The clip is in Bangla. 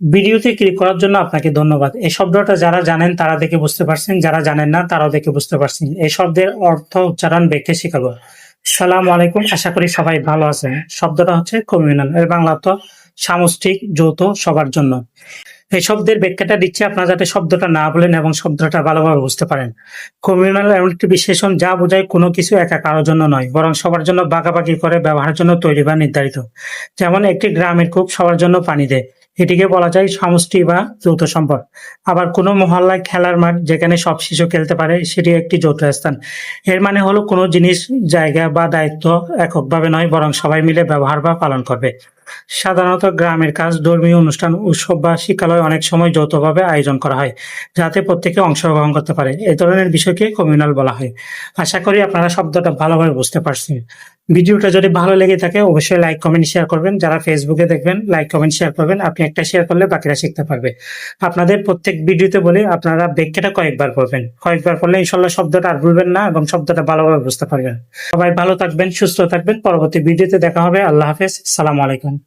ভিডিওতে ক্লিক করার জন্য আপনাকে ধন্যবাদ। এই শব্দটা যারা জানেন তারা দেখে বুঝতে পারছেন, যারা জানেন না তারাও দেখে বুঝতে পারছেন। এই শব্দের অর্থ উচ্চারণ ব্যাখ্যা শেখাবো। সালাম আলাইকুম, আশা করি সবাই ভালো আছেন। শব্দটা হচ্ছে কমিউনাল এর বাংলা অর্থ সামষ্টিক, যৌথ, সবার জন্য। এই শব্দের ব্যাখ্যাটা দিচ্ছে আপনারা যাতে শব্দটা না বলেন এবং শব্দটা ভালোভাবে বুঝতে পারেন। কমিউনাল এমন একটি বিশেষণ যা বোঝায় কোনো কিছু একা কারোর জন্য নয়, বরং সবার জন্য বাগাবাগি করে, ব্যবহারের জন্য তৈরি বা নির্ধারিত। যেমন একটি গ্রামের কূপ সবার জন্য পানি দেয়। এটিকে বলা যায় সমষ্টি বা যৌথ সম্পদ। আবার কোনো মহল্লায় খেলার মাঠ যেখানে সব শিশু খেলতে পারে, সেটি একটি যৌথ স্থান। এর মানে হলো কোনো জিনিস, জায়গা বা দায়িত্ব এককভাবে নয়, বরং সবাই মিলে ব্যবহার বা পালন করবে। সাধারণত গ্রামের কাজ, ধর্মীয় অনুষ্ঠান, উৎসব বা শিক্ষালয় অনেক সময় যৌথভাবে আয়োজন করা হয়, যাতে প্রত্যেকে অংশগ্রহণ করতে পারে। এই ধরনের বিষয়কে কমিউনাল বলা হয়। আশা করি আপনারা শব্দটা ভালোভাবে বুঝতে পারছেন। ভিডিওটা যদি ভালো লেগে থাকে, অবশ্যই লাইক, কমেন্ট, শেয়ার করবেন। যারা ফেসবুকে দেখবেন, লাইক, কমেন্ট, শেয়ার করবেন। আপনি একটা শেয়ার করলে বাকিরা শিখতে পারবে। আপনাদের প্রত্যেক ভিডিওতে বলে আপনারা ব্যাখ্যাটা কয়েকবার পড়বেন। কয়েকবার পড়লে ইনশাল্লাহ শব্দটা আর ভুলবেন না এবং শব্দটা ভালোভাবে বুঝতে পারবেন। সবাই ভালো থাকবেন, সুস্থ থাকবেন। পরবর্তী ভিডিওতে দেখা হবে। আল্লাহ হাফেজ। সালাম আলাইকুম।